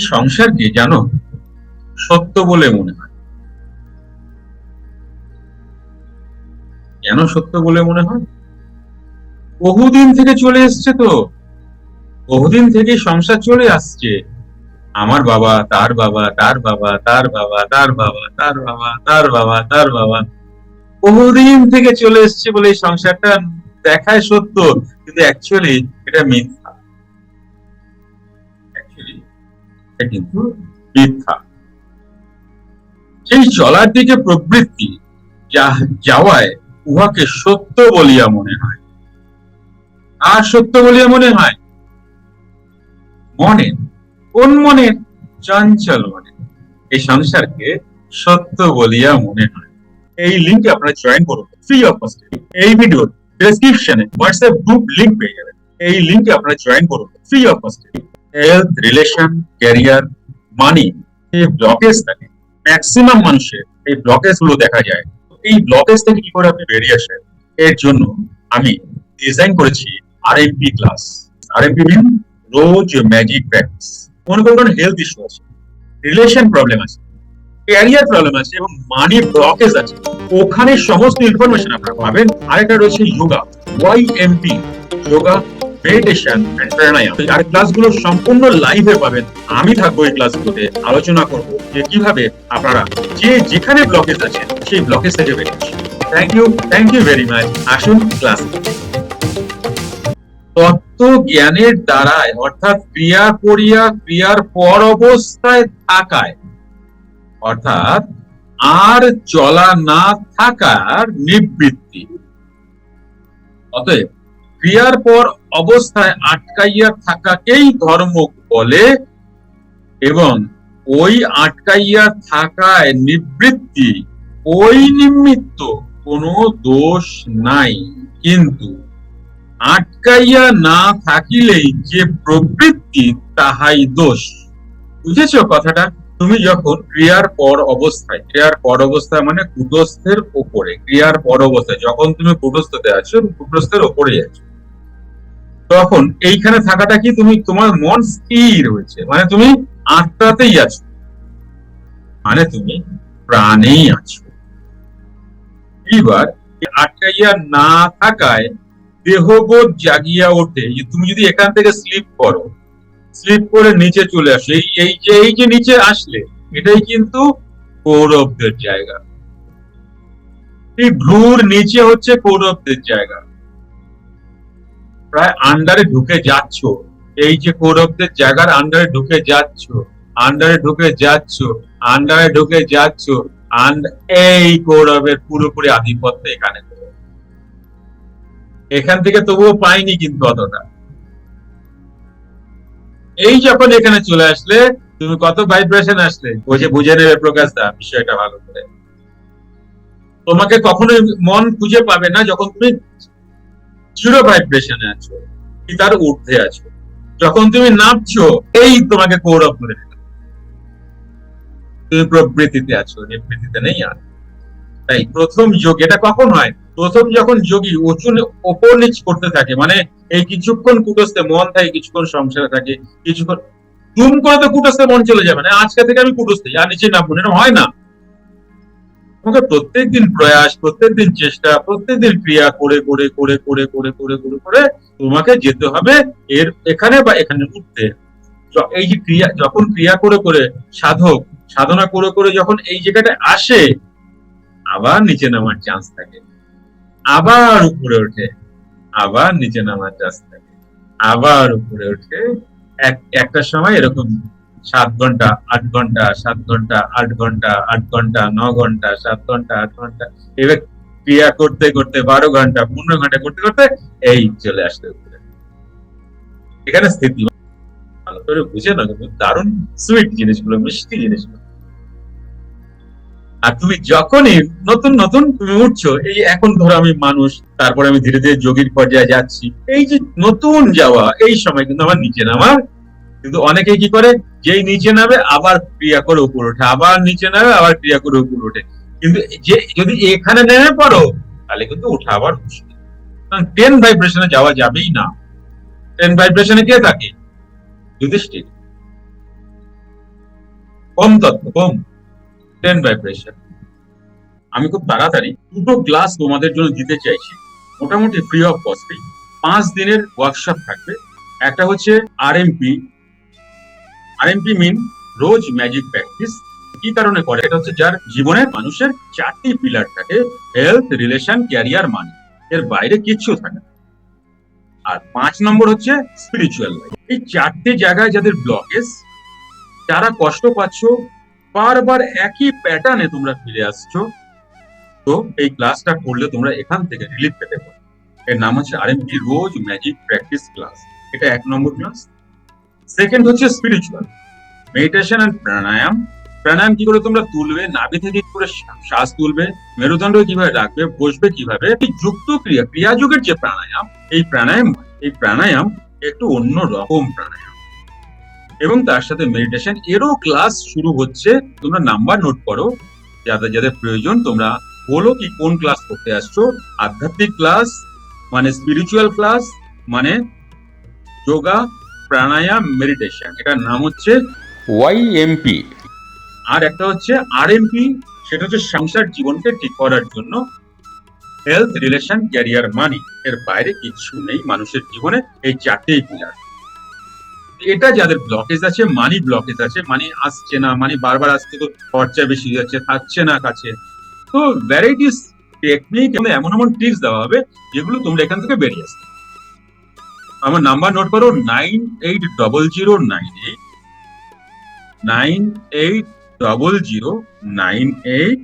এই সংসারকে জানো? সত্য বলে মনে হয়। কেন সত্য বলে মনে হয়? বহুদিন থেকে চলে এসছে তো। বহুদিন থেকে সংসার চলে আসছে। আমার বাবা, তার বাবা তার বাবা তার বাবা তার বাবা তার বাবা তার বাবা তার বাবা। বহুদিন থেকে চলে এসছে বলে সংসারটা দেখায় সত্য। কিন্তু অ্যাকচুয়ালি এটা মিথ্যা। এটা কিন্তু মিথ্যা সেই চলার দিকে প্রবৃত্তি যাওয়ায় উহাকে সত্য বলিয়া মনে হয়। আর সত্য বলিয়া মনে হয়? মনে কোন মনে চঞ্চল মনে। এই সংসারকে সত্য বলিয়া মনে হয়। এই লিঙ্কে আপনারা জয়েন করুন ফ্রি অফ কস্ট এই ভিডিওর ডেসক্রিপশনে হোয়াটসঅ্যাপ গ্রুপ লিংক পেয়ে যাবেন। এই লিঙ্কে আপনারা জয়েন করুন free of cost health relation career money এই ব্লকেজ থাকে ম্যাক্সিমাম মানুষের এই ব্লকেজগুলো দেখা যায়। এই ব্লকেজ থেকে কি করে আপনি বেরিয়ে আসেন? এর জন্য আমি ডিজাইন করেছি RMP class RMP mean rose magic practice মনে করুন হেলথ ইস্যু আছে রিলেশন প্রবলেম আছে ক্যারিয়ার প্রবলেম আছে এবং মানি ব্লকেজ আছে। ওখানে সমস্ত ইনফরমেশন আপনারা পাবেন। আরেকটা রয়েছে yoga Y MP yoga meditation and pranayama আর ক্লাসগুলো সম্পূর্ণ লাইভে পাবেন। আমি থাকব এই ক্লাসগুলোতে আলোচনা করব যে কীভাবে আপনারা যে যেখানে ব্লকেজ আছে, সেই ব্লকেজ থেকে বেরিয়ে আসেন। Thank you thank you very much আসুন ক্লাস তত্ত্ব জ্ঞানের দ্বারায়, অর্থাৎ ক্রিয়া করিয়া ক্রিয়ার পর অবস্থায় থাকায়, অর্থাৎ আর চলা না থাকার নিবৃত্তি। অতএব ক্রিয়ার পর অবস্থায় আটকাইয়া থাকাকেই ধর্ম বলে এবং ওই আটকাইয়া থাকায় নিবৃত্তি, ওই নিমিত্ত কোনো দোষ নাই। কিন্তু আটকাইয়া না থাকিলেই যে প্রবৃত্তি, তাহাই দোষ। বুঝেছ কথাটা? তুমি যখন ক্রিয়ার পর অবস্থায়, ক্রিয়ার পর অবস্থায় মানে কুটস্থের ওপরে, ক্রিয়ার পর অবস্থায়, যখন তুমি কুটস্থতে আছো কুটস্থের ওপরে আছো তখন এইখানে থাকাটা কি তুমি, তোমার মন স্থির হয়েছে মানে তুমি আত্মাতেই আছো। মানে তুমি প্রাণেই আছো। এইবার আটকাইয়া না থাকায় দেহবোধ জাগিয়া ওঠে। যে তুমি যদি এখান থেকে স্লিপ করো স্লিপ করে নিচে চলে আসো, এই এই যে এই যে নিচে আসলে, এটাই কিন্তু কৌরবদের জায়গা। এই ভ্রুর নিচে হচ্ছে কৌরবদের জায়গা। প্রায় আন্ডারে ঢুকে যাচ্ছ। এই যে কৌরবদের জায়গার আন্ডারে ঢুকে যাচ্ছ আন্ডারে ঢুকে যাচ্ছ আন্ডারে ঢুকে যাচ্ছ এই কৌরবের পুরোপুরি আধিপত্য এখানে। এখান থেকে তবুও পাইনি কিন্তু অতটা। এই যখন এখানে চলে আসলে, তুমি কত ভাইব্রেশন আসলে? বুঝে বুঝে নেবে প্রকাশ দা বিষয়টা ভালো করে। তোমাকে কখনোই মন খুঁজে পাবে না যখন তুমি জিরো ভাইব্রেশনে আছো কি তার ঊর্ধ্বে আছো। যখন তুমি নামছো, এই তোমাকে কৌরব করে দিল তুমি প্রবৃত্তিতে আছো, নিবৃত্তিতে নেই আর। তাই প্রথম যোগ, এটা কখন হয়? প্রথম যখন যোগী উঁচু ওপর নিচ করতে থাকে মানে এই কিছুক্ষণ কুটস্থে মন থাকে, কিছুক্ষণ সংসারে থাকে, কিছুক্ষণ তুম করে তো কুটস্থে মন চলে যাবে না আজকে থেকে আমি কুটস্থে আর নিচে নামবো এটা হয় না। তোমাকে প্রত্যেকদিন প্রয়াস, প্রত্যেকদিন চেষ্টা, প্রত্যেকদিন ক্রিয়া করে করে করে করে করে করে করে করে তোমাকে যেতে হবে এর এখানে বা এখানে উঠতে। এই যে ক্রিয়া, যখন ক্রিয়া করে করে সাধক, সাধনা করে করে যখন এই জায়গাটা আসে, আবার নিচে নামার চান্স থাকে। আবার উপরে ওঠে, আবার নিচে নামার চান্স থাকে। আবার উপরে ওঠে। এক, একটা সময় এরকম সাত ঘণ্টা, আট ঘণ্টা, সাত ঘণ্টা, আট ঘণ্টা আট ঘণ্টা, ন ঘণ্টা, সাত ঘণ্টা, আট ঘণ্টা। এবার ক্রিয়া করতে করতে বারো ঘণ্টা, পনেরো ঘণ্টা করতে করতে এই চলে আসতে এখানে স্থিতি ভালো করে বুঝে না কিন্তু দারুণ সুইট জিনিসগুলো, মিষ্টি জিনিসগুলো। আর তুমি যখনই নতুন নতুন তুমি উঠছো, এই এখন ধরো আমি মানুষ, তারপরে আমি ধীরে ধীরে যোগীর পর্যায়ে যাচ্ছি, এই যে নতুন যাওয়া, এই সময় কিন্তু আমার নিচে নামার কিন্তু অনেকেই কি করে? যেই নিচে নামে আবার ক্রিয়া করে উপর ওঠে, আবার নিচে নামে আবার ক্রিয়া করে উপর ওঠে। কিন্তু যে যদি এখানে নেমে পড়ো, তাহলে কিন্তু ওঠা আবার মুশকিল। টেন ভাইব্রেশনে যাওয়া যাবেই না। টেন ভাইব্রেশনে কে থাকে? যুধিষ্ঠির। কম তত্ত্ব কম টেন ভাইব্রেশন আমি খুব তাড়াতাড়ি দুটো ক্লাস তোমাদের জন্য দিতে চাইছি। মোটামুটি ফ্রি অফ কস্টে পাঁচ দিনের ওয়ার্কশপ থাকবে। একটা হচ্ছে RMP RMP mean rose magic practice কি কারণে করে? এটা হচ্ছে যার জীবনে মানুষের চারটি পিলার থাকে। হেলথ রিলেশন ক্যারিয়ার মানি এর বাইরে কিচ্ছু থাকে আর পাঁচ নম্বর হচ্ছে স্পিরিচুয়াল লাইফ এই চারটে জায়গায় যাদের ব্লকেজ যারা কষ্ট পাচ্ছ, বারবার একই প্যাটার্নে তোমরা ফিরে আসছো, তো এই ক্লাসটা করলে তোমরা এখান থেকে রিলিফ পেতে পারো। এর নাম হচ্ছে RMP rose magic practice class এটা এক নম্বর ক্লাস সেকেন্ড হচ্ছে spiritual meditation and pranayama pranayama কি করে তোমরা তুলবে? নাভি থেকে করে শ্বাস- তুলবে? মেরুদণ্ড কীভাবে রাখবে? বসবে কীভাবে? যুক্ত ক্রিয়া ক্রিয়াযোগের যে প্রাণায়াম, এই প্রাণায়াম এই প্রাণায়াম একটু অন্য রকম প্রাণায়াম। এবং তার সাথে মেডিটেশন এরও ক্লাস শুরু হচ্ছে। তোমরা নাম্বার নোট করো। যাদের যাদের প্রয়োজন, তোমরা বলো কি কোন ক্লাস করতে আসছো। আধ্যাত্মিক ক্লাস মানে স্পিরিচুয়াল ক্লাস মানে যোগা প্রাণায়াম মেডিটেশন এটার নাম হচ্ছে ওয়াইএমপি আর একটা হচ্ছে আরএমপি সেটা হচ্ছে সংসার জীবনকে ঠিক করার জন্য হেলথ রিলেশন ক্যারিয়ার মানি এর বাইরে কিছু নেই মানুষের জীবনে এই চারটেই পিলার এটা যাদের ব্লকেজ আছে মানি ব্লকেজ আছে মানি আসছে না মানি বারবার আসছে তো খরচা বেশি হয়ে যাচ্ছে থাকছে না কাছে। তো ভ্যারাইটিস টেকনিক এমন এমন টিপস দেওয়া হবে যেগুলো তোমরা এখান থেকে বেরিয়ে আসবে আমার নাম্বার নোট করো nine eight double zero nine eight nine eight double zero nine eight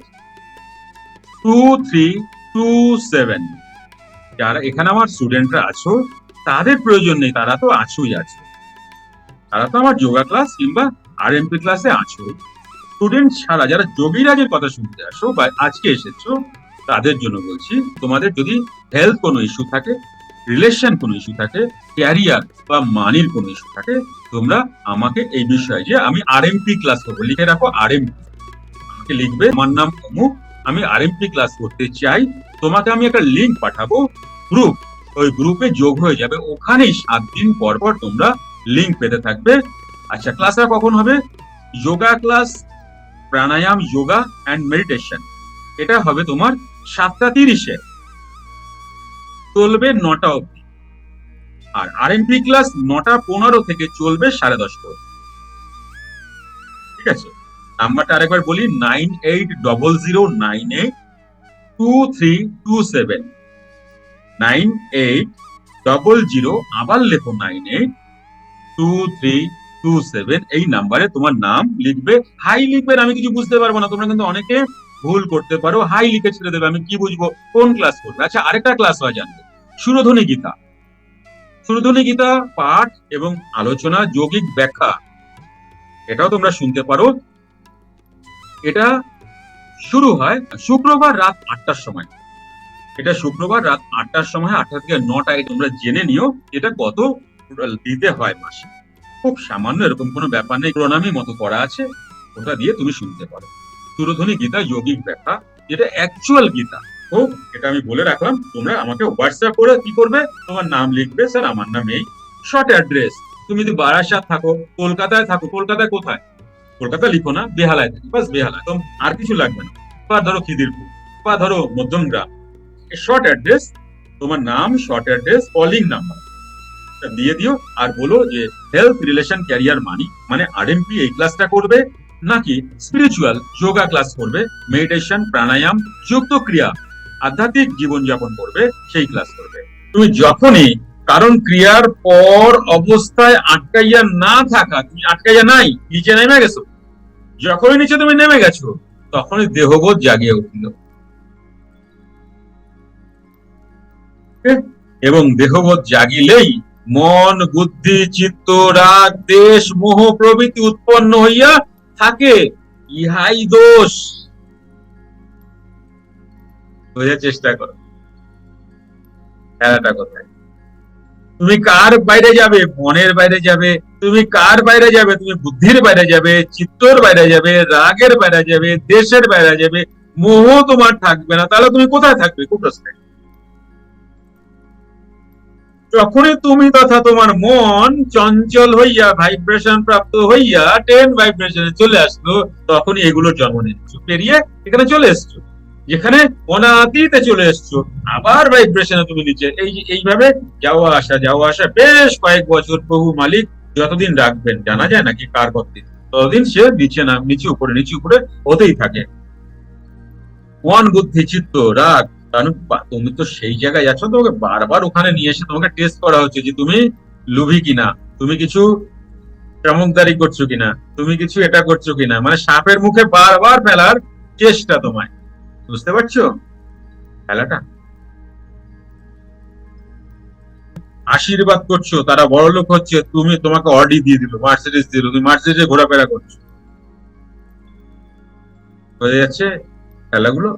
two three two seven যারা এখানে আমার স্টুডেন্টরা আছো, তাদের প্রয়োজন নেই, তারা তো আছোই আছে। তারা তো আমার যোগা ক্লাস কিংবা আর এমপি ক্লাসে আছো। স্টুডেন্ট ছাড়া যারা যোগীরাজের কথা শুনতে আসো বা আজকে এসেছ, তাদের জন্য বলছি, তোমাদের যদি হেলথ কোনো ইস্যু থাকে রিলেশন কোনো ইস্যু থাকে ক্যারিয়ার বা মানির কোনো ইস্যু থাকে, তোমরা আমাকে এই বিষয়ে যে আমি আরএমপি ক্লাস করব, লিখে রাখো আরএমপি আমাকে লিখবে, আমার নাম অমুক আমি আরএমপি ক্লাস করতে চাই, তোমাকে আমি একটা লিঙ্ক পাঠাবো গ্রুপ ওই গ্রুপে যোগ হয়ে যাবে, ওখানেই সাত দিন পর পর তোমরা লিঙ্ক পেতে থাকবে। আচ্ছা ক্লাসটা কখন হবে? Yoga class pranayama yoga and meditation এটা হবে তোমার সাতটা তিরিশে। চলবে নটা অবধি। আর আরএমপি ক্লাস নটা পনেরো থেকে চলবে সাড়ে দশটা অবধি। ঠিক আছে? নাম্বারটা আরেকবার বলি nine eight double zero nine eight two three two seven nine eight double zero আবার লেখো nine eight two three two seven এই নাম্বারে তোমার নাম লিখবে। হাই লিখবে আমি কিছু বুঝতে পারব না। তোমরা কিন্তু অনেকে ভুল করতে পারো। হাই লিখে ছেড়ে দেবে, আমি কি বুঝব? কোন ক্লাস করবে? আচ্ছা আরেকটা ক্লাস হয় জানবে সুরধ্বনি গীতা। সুরধ্বনি গীতা, পাঠ এবং আলোচনা, যৌগিক ব্যাখ্যা, এটাও তোমরা শুনতে পারো। এটা শুরু হয় শুক্রবার রাত আটটার সময়। এটা শুক্রবার রাত আটটার সময়, আটটা থেকে নটায় তোমরা জেনে নিও এটা কত দিতে হয় মাসে। খুব সামান্য এরকম কোনো ব্যাপার নেই, প্রণামী মতো করা আছে, ওটা দিয়ে তুমি শুনতে পারো। সুরধ্বনি গীতা, যৌগিক ব্যাখ্যা যেটা অ্যাকচুয়াল গীতা। ও এটা আমি বলে রাখলাম, তোমরা আমাকে হোয়াটসঅ্যাপ করে কি করবে? তোমার নাম লিখবে, স্যার, আমার নাম এই শর্ট অ্যাড্রেস তুমি যদি বারাসাত থাকো, কলকাতায় থাকো, কলকাতায় কোথায়? কলকাতা লিখো না, বেহালায় বাস আর কিছু লাগবে না। বা ধরো খিদিরপুর, বা ধরো শর্ট অ্যাড্রেস তোমার নাম শর্ট অ্যাড্রেস কলিং নাম্বার দিয়ে দিও, আর বলো যে হেলথ রিলেশন ক্যারিয়ার মানি মানে আরএমপি এই ক্লাসটা করবে, নাকি স্পিরিচুয়াল যোগা ক্লাস করবে মেডিটেশন প্রাণায়াম যুক্ত ক্রিয়া। আধ্যাত্মিক জীবনযাপন করবে, সেই ক্লাস করবে। তুমি যখনই কারণ ক্রিয়ার পর অবস্থায় আটকাইয়া না থাকা, তুমি আটকাইয়া নাই, নিচে নেমে গেছো। যখনই নিচে তুমি নেমে গেছো, তখনই দেহবোধ জাগিয়ে উঠল। এবং দেহবোধ জাগিলেই মন, বুদ্ধি, চিত্ত, রাগ, দেশ, মোহ প্রভৃতি উৎপন্ন হইয়া থাকে। ইহাই দোষ। বোঝার চেষ্টা করো। খেলাটা কোথায়? তুমি কার বাইরে যাবে? মনের বাইরে যাবে। তুমি কার বাইরে যাবে? তুমি বুদ্ধির বাইরে যাবে, চিত্তর বাইরে যাবে, রাগের বাইরে যাবে, দেশের বাইরে যাবে। মোহ তোমার থাকবে না। তাহলে তুমি কোথায় থাকবে? প্রশ্ন যখনই তুমি তথা তোমার মন চঞ্চল হইয়া ভাইব্রেশন প্রাপ্ত হইয়া টেন ভাইব্রেশনে চলে আসলো, তখনই এগুলোর জন্ম নিচ্ছ। পেরিয়ে এখানে চলে এসছো। যেখানে অনাতীতে চলে এসছো। আবার ভাইব্রেশনে তুমি নিচে এই এইভাবে যাওয়া আসা যাওয়া আসা। বেশ কয়েক বছর প্রভু মালিক যতদিন রাখবেন, জানা যায় নাকি কার কতদিন? ততদিন সে নিচে না নিচে উপরে নিচে উপরে হতেই থাকে। মন বুদ্ধি চিত্ত, রাগ। কারণ তুমি তো সেই জায়গায় যাচ্ছ তোমাকে বারবার ওখানে নিয়ে এসে তোমাকে টেস্ট করা হচ্ছে যে তুমি লুভি কিনা। তুমি কিছু চমকদারি করছ কিনা? তুমি কিছু এটা করছ কিনা? মানে সাপের মুখে বারবার ফেলার চেষ্টা তোমায়। বুঝতে পারছ? খেলাটা। আশীর্বাদ করছ, তারা বড় লোক হচ্ছে, তুমি তোমাকে অডি দিয়ে দিল মার্সিডিস দিল, তুমি মার্সিডিসে ঘোরাফেরা করছ। হয়ে যাচ্ছে খেলাগুলো।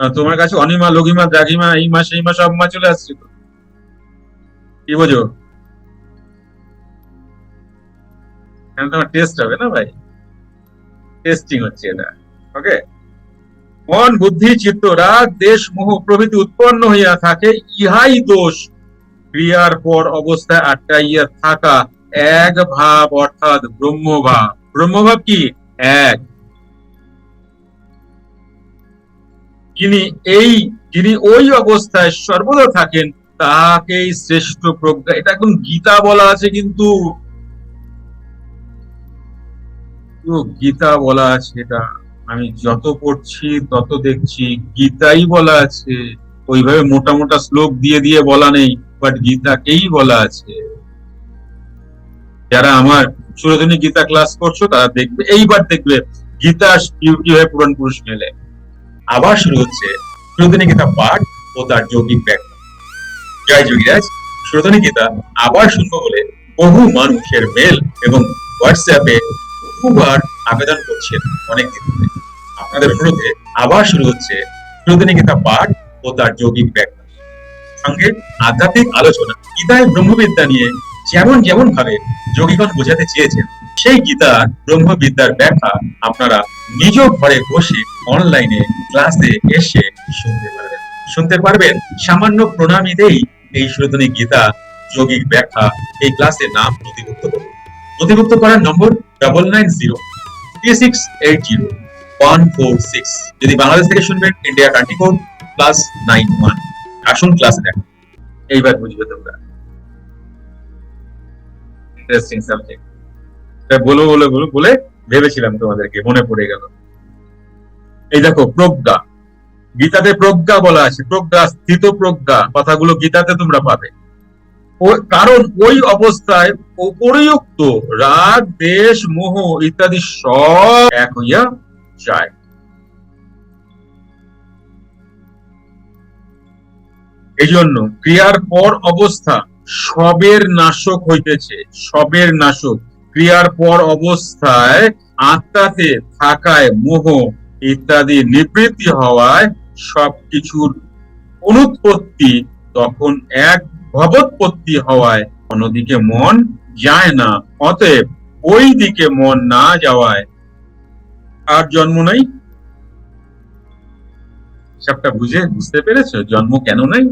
তোমার কাছে অনিমা লঘিমা দ্রাঘিমা, এই মাস এই মাস সব মা চলে আসছে কি বোঝো? তোমার টেস্ট হবে না ভাই? টেস্টিং হচ্ছে এটা। ওকে মন, বুদ্ধি, চিত্ত, রাগ, দেশ, মোহ, প্রভৃতি উৎপন্ন হইয়া থাকে, ইহাই দোষ। ক্রিয়ার পর অবস্থায় আটকাইয়া থাকা এক ভাব অর্থাৎ ব্রহ্মভাব। ব্রহ্মভাব কি? এক। যিনি এই, যিনি ওই অবস্থায় সর্বদা থাকেন, তাকেই শ্রেষ্ঠ প্রজ্ঞা। এটা এখন গীতা বলা আছে কিন্তু। গীতা বলা আছে এটা। আমি যত পড়ছি, তত দেখছি। গীতাই বলা আছে। ওইভাবে মোটা মোটা শ্লোক দিয়ে দিয়ে বলা নেই বাট গীতাকেই বলা আছে। যারা আমার সুরধনী গীতা ক্লাস করছ, তারা দেখবে, এইবার দেখবে গীতা কীভাবে পুরাণ পুরুষ মেলে। আবার শুরু হচ্ছে সুরধনী গীতা পাঠ ও তার যৌগিক ব্যাখ্যা। জয় যোগীরাজ সুরধনী গীতা আবার শুনব বলে বহু মানুষের মেল এবং হোয়াটসঅ্যাপে বহুবার আবেদন করছেন অনেক দিন ধরে। আপনাদের অনুরোধে আবার শুরু হচ্ছে সুরধনী গীতা পাঠ ও তার যৌগিক ব্যাখ্যা। সঙ্গে আধ্যাত্মিক আলোচনা, গীতায় ব্রহ্মবিদ্যা নিয়ে যেমন যেমন ভাবে যোগীগণ বোঝাতে চেয়েছেন, সেই গীতার ব্রহ্মবিদ্যার ব্যাখ্যা আপনারা নিজ ঘরে বসে অনলাইনে ক্লাসে এসে শুনতে পারবেন। শুনতে পারবেন সামান্য প্রণামীতেই এই সুরধনী গীতা যৌগিক ব্যাখ্যা এই ক্লাসের নাম নথিভুক্ত করুন। নথিভুক্ত করার নম্বর double nine zero three six eight zero one four six যদি বাংলাদেশ থেকে শুনবেন India country code plus nine one আসুন ক্লাসে দেখো। এইবার বুঝবে তোমরা। ইন্টারেস্টিং সাবজেক্ট বলো, বলে বলে ভেবেছিলাম তোমাদেরকে, মনে পড়ে গেল। এই দেখো, প্রজ্ঞা। গীতাতে প্রজ্ঞা বলা আছে। প্রজ্ঞা, স্থিত প্রজ্ঞা। কথাগুলো গীতাতে তোমরা পাবে। কারণ ওই অবস্থায় উপরিউক্ত রাগ, দেশ, মোহ ইত্যাদি সব এক হইয়া যায় এই জন্য ক্রিয়ার পর অবস্থা সবের নাশক হইতেছে, সবের নাশক। ক্রিয়ার পর অবস্থায় আত্মাতে থাকায় মোহ ইত্যাদি নিবৃত্তি হওয়ায় সবকিছুর অনুৎপত্তি তখন এক ভবোৎপত্তি হওয়ায় অন্যদিকে মন যায় না, অতএব ওই দিকে মন না যাওয়ায় আর জন্ম নাই? সবটা বুঝে বুঝতে পেরেছ? জন্ম কেন নাই?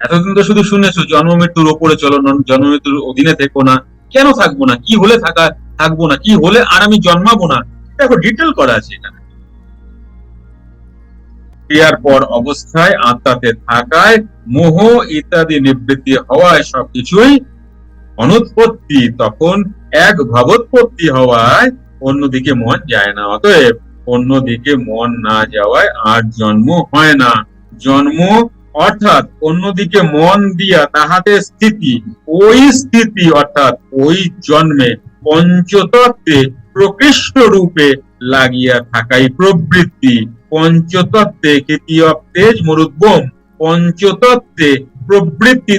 এতদিন তো শুধু শুনেছো, জন্ম মৃত্যুর ওপরে চলো জন্ম মৃত্যুর অধীনে থেকো না। কেন থাকব না? কি হলে থাকা থাকব না? কি হলে আর আমি জন্মাবো না? দেখো ডিটেল করা আছে এখানে। ক্রিয়ার পর অবস্থায় আত্মাতে থাকায় মোহ ইত্যাদি নিবৃত্তি হওয়ায় সবকিছুই অনুৎপত্তি। তখন এক ভাবোৎপত্তি হওয়ায় অন্যদিকে মন যায় না, অতএব অন্যদিকে মন না যাওয়ায় আর জন্ম হয় না। জন্ম অর্থাৎ অন্যদিকে মন দিয়া তাহাতে স্থিতি, ওই স্থিতি অর্থাৎ ওই জন্মে পঞ্চতত্ত্বে প্রকৃষ্ট রূপে লাগিয়া থাকাই প্রবৃত্তি। পঞ্চতত্ত্বে কেতীয় তেজ মরুদ্বম পঞ্চতত্ত্বে প্রবৃত্তি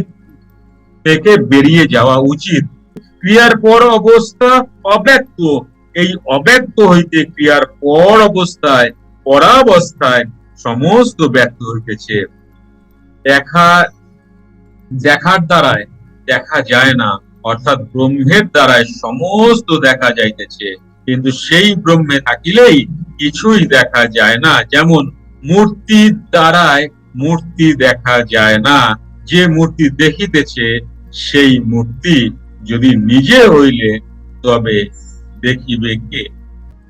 থেকে বেরিয়ে যাওয়া উচিত। ক্রিয়ার পর অবস্থা অব্যক্ত এই অব্যক্ত হইতে ক্রিয়ার পর অবস্থায়, পরাবস্থায় সমস্ত ব্যক্ত হইতেছে। দেখা, দেখার দ্বারায় দেখা যায় না, অর্থাৎ ব্রহ্মের দ্বারায় সমস্ত দেখা যাইতেছে। কিন্তু সেই ব্রহ্মে থাকিলেই কিছুই দেখা যায় না। যেমন মূর্তির দ্বারায় মূর্তি দেখা যায় না, যে মূর্তি দেখিতেছে, সেই মূর্তি যদি নিজে হইলে, তবে দেখিবে কে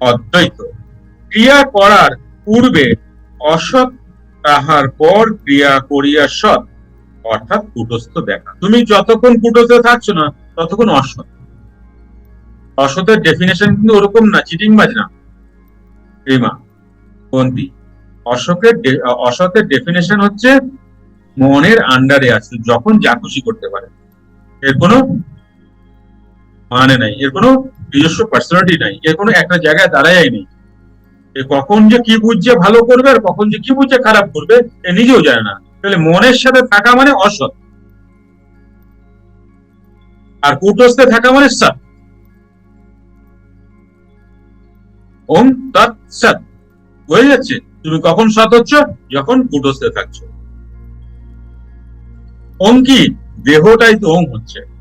অদ্বৈত, ক্রিয়া করার পূর্বে অসৎ তাহার পর ক্রিয়া করিয়া সৎ, অর্থাৎ কুটস্থ দেখা। তুমি যতক্ষণ কুটস্থ থাকছো না, ততক্ষণ অসৎ। অসতের ডেফিনেশন কিন্তু ওরকম না চিটিং বাজ না রিমা, বন্দি। অশোকের অসতের ডেফিনেশন হচ্ছে মনের আন্ডারে আছে, যখন যা খুশি করতে পারে। এর কোনো মানে নাই। এর কোনো নিজস্ব পার্সোনালিটি নাই। এর কোনো একটা জায়গায় দাঁড়াই নেই। এ কখন যে কি বুঝছে ভালো করবে আর কখন যে কি বুঝছে খারাপ করবে, এ নিজেও জানে না। তাহলে মনের সাথে থাকা মানে অসৎ। আর কুটস্থে থাকা মানে সৎ। ওম তৎ সৎ। হয়ে যাচ্ছে? তুমি কখন সৎ হচ্ছ? যখন কুটস্থে থাকছো। ওম কি? দেহটাই তো ওম হচ্ছে।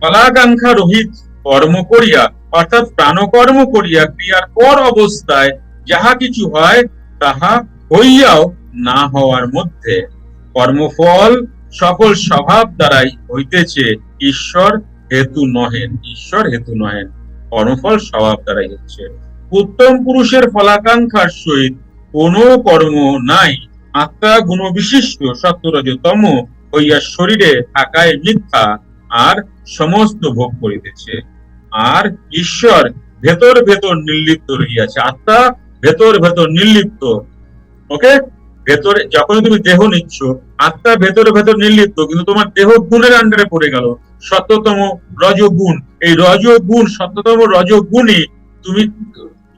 ফলাকাঙ্ক্ষা রহিত কর্ম করিয়া, অর্থাৎ প্রাণকর্ম করিয়া ক্রিয়ার পর অবস্থায় যাহা কিছু হয়, তাহা হইয়াও না হওয়ার মধ্যে। কর্মফল সকল স্বভাব দ্বারাই হইতেছে, ঈশ্বর হেতু নহেন, ঈশ্বর হেতু নহেন। কর্মফল স্বভাব দ্বারাই হচ্ছে। উত্তম পুরুষের ফলাকাঙ্ক্ষার সহিত কোনো কর্ম নাই। আত্মা গুণ বিশিষ্ট সত্যরজতম হইয়া শরীরে থাকায় মিথ্যা আর সমস্ত ভোগ করিতেছে। আর ঈশ্বর ভেতর ভেতর নির্লিপ্ত রহিয়াছে। আত্মা ভেতর ভেতর নির্লিপ্ত। ওকে? ভেতরে যখন তুমি দেহ নিচ্ছ, আত্মা ভেতর ভেতর নির্লিপ্ত, কিন্তু তোমার দেহ গুণের আন্ডারে পড়ে গেল। সত্যতম রজগুণ। এই রজ রজগুণ, সত্যতম রজগুণই তুমি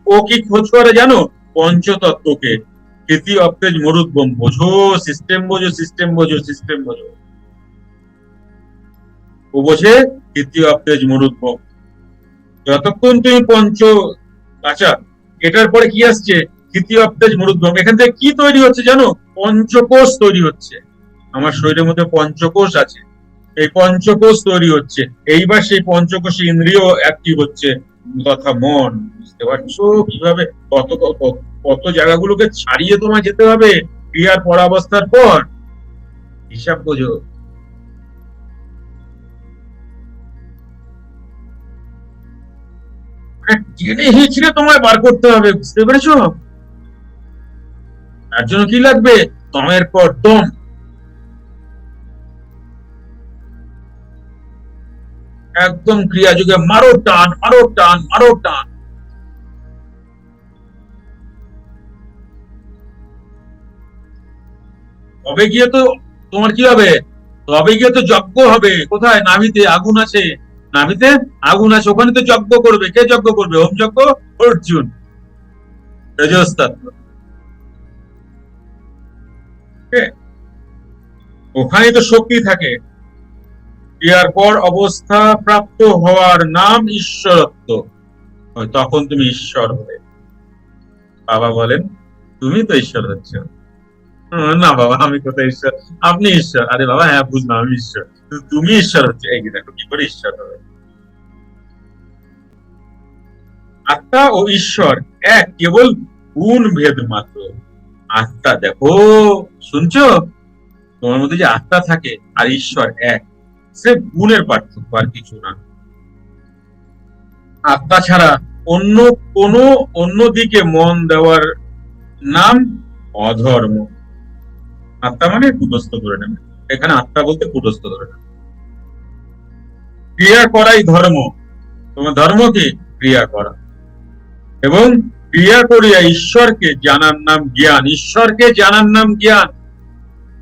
ও কি খোঁজ করে জানো? পঞ্চতত্ত্বকে। কৃতি অপ্তেজ মরুদ্গম বোঝো সিস্টেম বোঝো সিস্টেম বোঝো সিস্টেম বোঝো। ও বোঝে তৃতীয় অপ্তেজ মরুদ্গম যতক্ষণ তুমি পঞ্চ আচ্ছা এটার পরে কি আসছে? তৃতীয় অপ্তেজ মরুদ্গম এখান থেকে কি তৈরি হচ্ছে জানো? পঞ্চকোষ তৈরি হচ্ছে। আমার শরীরের মধ্যে পঞ্চকোষ আছে। এই পঞ্চকোষ তৈরি হচ্ছে। এইবার সেই পঞ্চকোষে ইন্দ্রিয় অ্যাক্টিভ হচ্ছে। তথা মন, বুঝতে পারছ? কীভাবে কত কত- জায়গাগুলোকে ছাড়িয়ে তোমায় যেতে হবে ক্রিয়ার পরাবস্থার পর? হিসাব বোঝো। টেনে হিঁচড়ে তোমায় বার করতে হবে, বুঝতে পেরেছ? তার জন্য কি লাগবে? তমের পর তম একদম ক্রিয়া যুগে মারো টান মারো টান মারো টান। তবে গিয়ে তো তোমার কি হবে? তবে গিয়ে তো যজ্ঞ হবে। কোথায়? নাভিতে আগুন আছে। নাভিতে আগুন আছে। ওখানে তো যজ্ঞ করবে। কে যজ্ঞ করবে? হোম যজ্ঞ? অর্জুন। ওখানে তো শক্তি থাকে। ক্রিয়ার পর অবস্থা প্রাপ্ত হওয়ার নাম ঈশ্বরত্ব তখন তুমি ঈশ্বর হবে। বাবা বলেন, তুমি তো ঈশ্বর হচ্ছ। না বাবা, আমি কোথায় ঈশ্বর? আপনি ঈশ্বর। আরে বাবা হ্যাঁ বুঝলাম, আমি ঈশ্বর। তুমি ঈশ্বর হচ্ছে। এই দেখো, কি করে ঈশ্বর হবে? আত্মা ও ঈশ্বর এক, কেবল গুণ ভেদ মাত্র। আত্মা দেখো, শুনছো? তোমার মধ্যে যে আত্মা থাকে, আর ঈশ্বর এক। সে গুণের পার্থক্য আর কিছু না। আত্মা ছাড়া অন্য কোন অন্য দিকে মন দেওয়ার নাম অধর্ম। আত্মা মানে কুটস্থ করে নেবে। এখানে আত্মা বলতে কুটস্থ করে নেবে। ক্রিয়া করাই ধর্ম। তোমার ধর্ম কি? ক্রিয়া করা। এবং ক্রিয়া করিয়া ঈশ্বরকে জানার নাম জ্ঞান। ঈশ্বরকে জানার নাম জ্ঞান।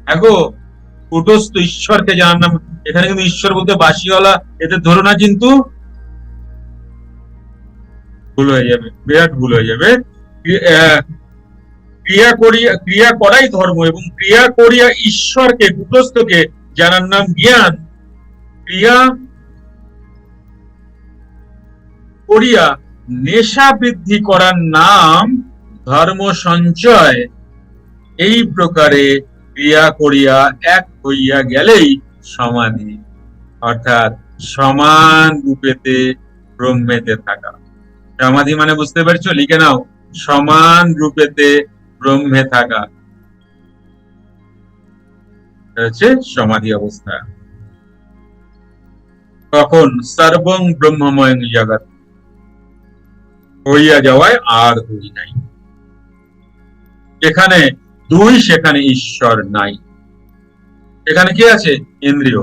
দেখো কুটস্থ ঈশ্বরকে জানার নাম, এখানে কিন্তু ঈশ্বর বলতে বাসিওয়ালা এতে ধরো না কিন্তু ভুল হয়ে যাবে, বিরাট ভুল হয়ে যাবে। ক্রিয়া করিয়া ক্রিয়া করাই ধর্ম এবং ক্রিয়া করিয়া ঈশ্বরকে, কুটস্থকে জানার নাম জ্ঞান, ক্রিয়া করিয়া নেশা বৃদ্ধি করার নাম ধর্ম সঞ্চয়। এই প্রকারে ক্রিয়া করিয়া এক হইয়া গেলেই সমাধি। অর্থাৎ সমান রূপেতে ব্রহ্মেতে থাকা। সমাধি মানে বুঝতে পারছ? লিখে নাও। সমান রূপেতে ব্রহ্মে থাকা। হচ্ছে সমাধি অবস্থা। তখন সর্বং ব্রহ্মময় জগৎ। হইয়া যাওয়ায় আর হই নাই। এখানে দুই সেখানে ঈশ্বর নাই। এখানে কি আছে? ইন্দ্রিয়।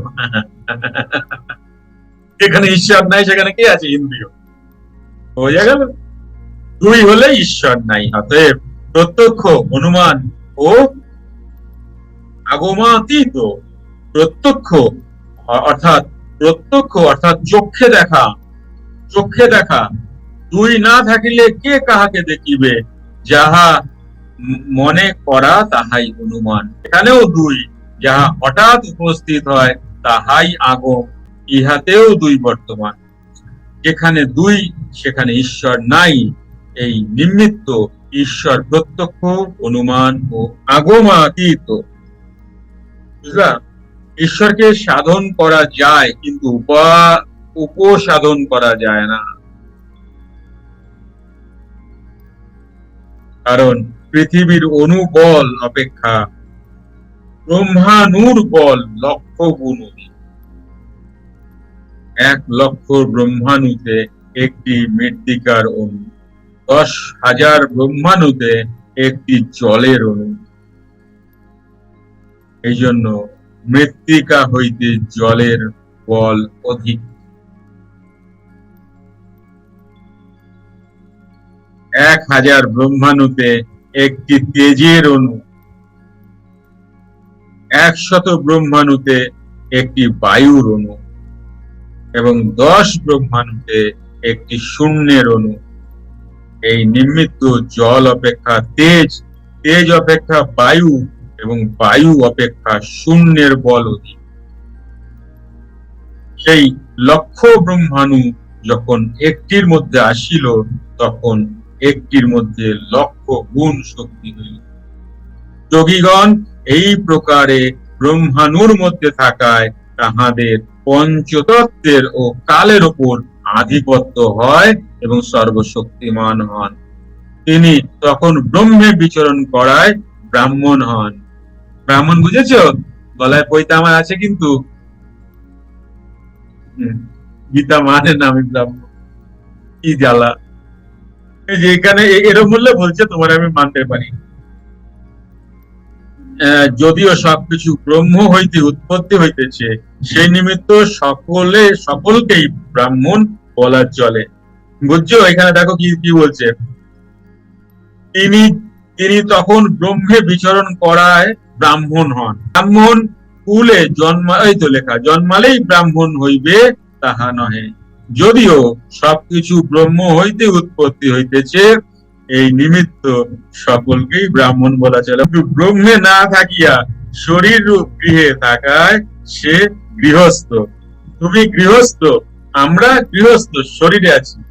এখানে ঈশ্বর নাই, সেখানে কি আছে? ইন্দ্রিয়। বোঝা গেল। দুই হলে ঈশ্বর নাই অতএব প্রত্যক্ষ অনুমান ও আগমাতীত প্রত্যক্ষ, অর্থাৎ প্রত্যক্ষ, অর্থাৎ চোখে দেখা চোখে দেখা। দুই না থাকিলে কে কাহাকে দেখিবে? যাহা মনে করা তাহাই অনুমান। এখানেও দুই, যাহা হঠাৎ উপস্থিত হয় তাহাই আগম, ইহাতেও দুই বর্তমান। যেখানে দুই, সেখানে ঈশ্বর নাই। এই নিমিত্ত ঈশ্বর প্রত্যক্ষ, অনুমান ও আগমাতীত। বুঝলা ঈশ্বরকে সাধন করা যায়, কিন্তু উপা, উপসাধন করা যায় না। কারণ পৃথিবীর অনুবল অপেক্ষা। ব্রহ্মাণুর বল লক্ষ গুণ এক লক্ষ ব্রহ্মাণুতে একটি মৃত্তিকার অণু, দশ হাজার ব্রহ্মাণুতে একটি জলের অণু। এই জন্য মৃত্তিকা হইতে জলের বল অধিক। এক হাজার ব্রহ্মাণুতে একটি তেজের অণু। একশত ব্রহ্মাণুতে একটি বায়ুর অণু এবং দশ ব্রহ্মাণুতে একটি শূন্যের অণু। এই নিমিত্ত জল অপেক্ষা তেজ তেজ অপেক্ষা বায়ু এবং বায়ু অপেক্ষা শূন্যের বল অধিক। সেই লক্ষ ব্রহ্মাণু যখন একটির মধ্যে আসিল, তখন একটির মধ্যে লক্ষ গুণ শক্তি হইল। যোগীগণ এই প্রকারে ব্রহ্মাণুর মধ্যে থাকায় তাহাদের পঞ্চতত্ত্বের ও কালের উপর আধিপত্য হয় এবং সর্বশক্তিমান হন। তিনি তখন ব্রহ্মে বিচরণ করায় ব্রাহ্মণ হন। ব্রাহ্মণ বুঝেছ? গলায় পৈতা আমার আছে কিন্তু। গীতা মানে না আমি ব্রাহ্মণ। কি জ্বালা। এই যে এখানে এরম বললে বলছে, তোমার আমি মানতে পারি। যদিও সবকিছু ব্রহ্ম হইতে উৎপত্তি হইতেছে, সেই নিমিত্ত সকলে, সকলকেই ব্রাহ্মণ বলা চলে। বুঝছ? এখানে দেখো কি কি বলছে? তিনি তিনি তখন ব্রহ্মে বিচরণ করায় ব্রাহ্মণ হন। ব্রাহ্মণ কুলে জন্মা, এই তো লেখা, জন্মালেই ব্রাহ্মণ হইবে, তাহা নহে। যদিও সবকিছু ব্রহ্ম হইতে উৎপত্তি হইতেছে, এই নিমিত্ত সকলকেই ব্রাহ্মণ বলা চলে। ব্রহ্মে না থাকিয়া শরীর রূপ গৃহে থাকায় সে গৃহস্থ। তুমি গৃহস্থ, আমরা গৃহস্থ, শরীরে আছি।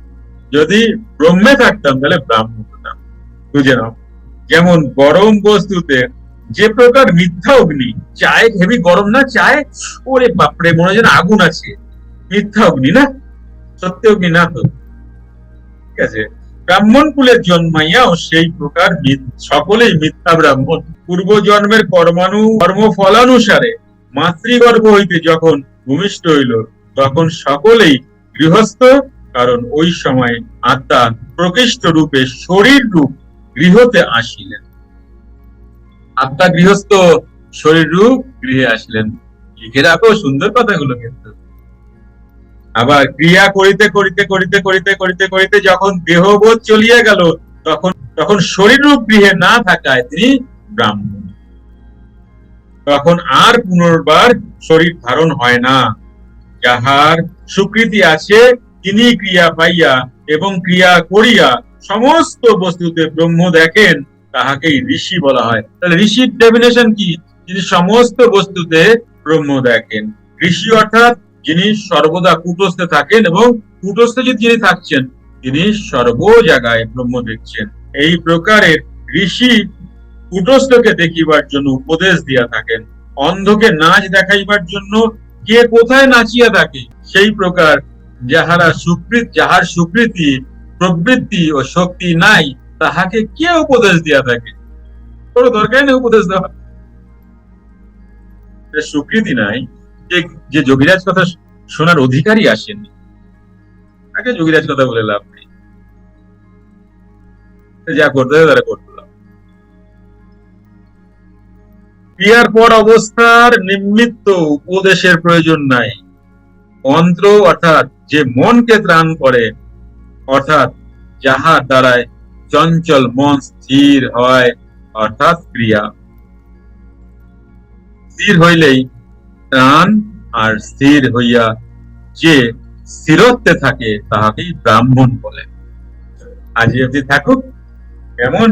যদি ব্রহ্মে থাকতাম, তাহলে ব্রাহ্মণ হতাম। বুঝে নাও? যেমন গরম বস্তুতে যে প্রকার মিথ্যা অগ্নি চায় হেভি গরম না? চায়, ওরে বাপরে, মনে হয় যেন আগুন আছে। মিথ্যা অগ্নি না? সত্য না তো ঠিক আছে। ব্রাহ্মণ কুলের জন্মাইয়াও সেই প্রকার সকলেই মিথ্যা ব্রাহ্মণ। পূর্ব জন্মের কর্মানু কর্মফলানুসারে মাতৃগর্ভ হইতে যখন ভূমিষ্ঠ হইল, তখন সকলেই গৃহস্থ, কারণ ওই সময় আত্মা প্রকৃষ্ট রূপে শরীর রূপ গৃহতে আসিলেন। আত্মা গৃহস্থ, শরীর রূপ গৃহে আসলেন। লিখে রাখো সুন্দর কথাগুলো কিন্তু। আবার ক্রিয়া করিতে করিতে করিতে করিতে করিতে করিতে যখন দেহবোধ চলিয়া গেল, তখন তখন শরীর রূপ গৃহে না থাকায় তিনি ব্রাহ্মণ। তখন আর পুনর্বার শরীর ধারণ হয় না। যাহার স্বীকৃতি আছে, তিনি ক্রিয়া পাইয়া এবং ক্রিয়া করিয়া সমস্ত বস্তুতে ব্রহ্ম দেখেন, তাহাকেই ঋষি বলা হয়। তাহলে ঋষির ডেফিনেশন কি? যিনি সমস্ত বস্তুতে ব্রহ্ম দেখেন। ঋষি অর্থাৎ যিনি সর্বদা কুটস্থে থাকেন এবং কুটস্থে যদি যিনি থাকছেন, তিনি সর্ব জায়গায় ব্রহ্ম দেখছেন। এই প্রকারের ঋষি কুটস্থকে দেখিবার জন্য উপদেশ দিয়া থাকেন। অন্ধকে নাচ দেখাইবার জন্য কে কোথায় নাচিয়া থাকে, সেই প্রকার যাহারা সুকৃত যাহার সুকৃতি প্রবৃত্তি ও শক্তি নাই, তাহাকে কে উপদেশ দিয়া থাকে? কোনো দরকার নেই উপদেশ দেওয়া এটা স্বীকৃতি নাই। যে যোগীরাজ কথা শোনার অধিকারই আসেনি। তাকে যোগীরাজ কথা বলে লাভ নেই। যা করতে তারা করতে ক্রিয়ার পর অবস্থার নিমিত্ত উপদেশের প্রয়োজন নাই। মন্ত্র অর্থাৎ যে মনকে ত্রাণ করে, অর্থাৎ যাহার দ্বারায় চঞ্চল মন স্থির হয়, অর্থাৎ ক্রিয়া। স্থির হইলেই প্রাণ আর স্থির হইয়া যে স্থিরত্বে থাকে তাহাকেই ব্রাহ্মণ বলে। আজ অব্দি থাকুক কেমন?